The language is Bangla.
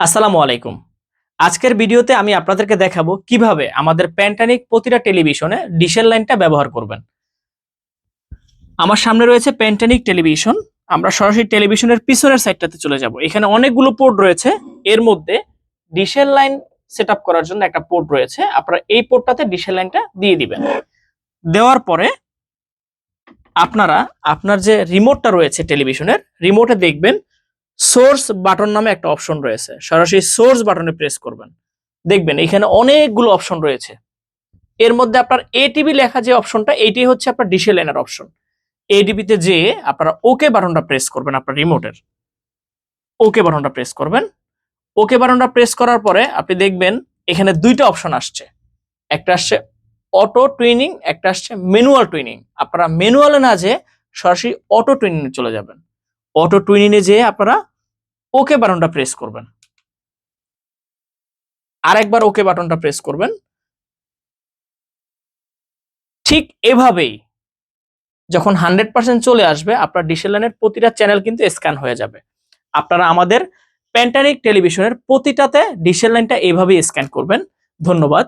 আসসালামু আলাইকুম। আজকের ভিডিওতে আমি আপনাদেরকে দেখাবো কীভাবে আমাদের প্যান্টানিক প্রতিটা টেলিভিশনে ডিশেল লাইনটা ব্যবহার করবেন। আমার সামনে রয়েছে প্যান্টানিক টেলিভিশন। আমরা সরাসরি টেলিভিশনের পিছনের সাইডটাতে চলে যাব। এখানে অনেকগুলো পোর্ট রয়েছে। এর মধ্যে ডিশেল লাইন সেট করার জন্য একটা পোর্ট রয়েছে। আপনারা এই পোর্টটাতে ডিশেল লাইনটা দিয়ে দিবেন। দেওয়ার পরে আপনারা, আপনার যে রিমোটটা রয়েছে টেলিভিশনের, রিমোটে দেখবেন সোর্স বাটন নামে একটা অপশন রয়েছে। সরাসরি সোর্স বাটনে প্রেস করবেন। দেখবেন এখানে অনেকগুলো অপশন রয়েছে। এর মধ্যে আপনার এটিভি লেখা যে অপশনটা এইটি হচ্ছে আপনার ডিসে লাইনের অপশন এটিভিতে যে আপনারা ওকে বাটনটা প্রেস করবেন আপনার রিমোটের ওকে বাটনটা প্রেস করবেন। ওকে বাটনটা প্রেস করার পরে আপনি দেখবেন এখানে দুইটা অপশন আসছে। একটা আসছে অটো টুইনিং একটা আসছে ম্যানুয়াল টুইনিং আপনারা ম্যানুয়ালে না যে সরাসরি অটো টুইনিং চলে যাবেন। অটো টুইনিংয়ে যেয়ে আপনারা ওকে বাটনটা প্রেস করবেন। আরেকবার ওকে বাটনটা প্রেস করবেন। ঠিক এভাবেই যখন হান্ড্রেড পার্সেন্ট চলে আসবে, আপনার ডিসেলানের প্রতিটা চ্যানেল কিন্তু স্ক্যান হয়ে যাবে। আপনারা আমাদের প্যান্টানিক টেলিভিশনের প্রতিটাতে ডিসেল লাইনটা এভাবেই স্ক্যান করবেন। ধন্যবাদ।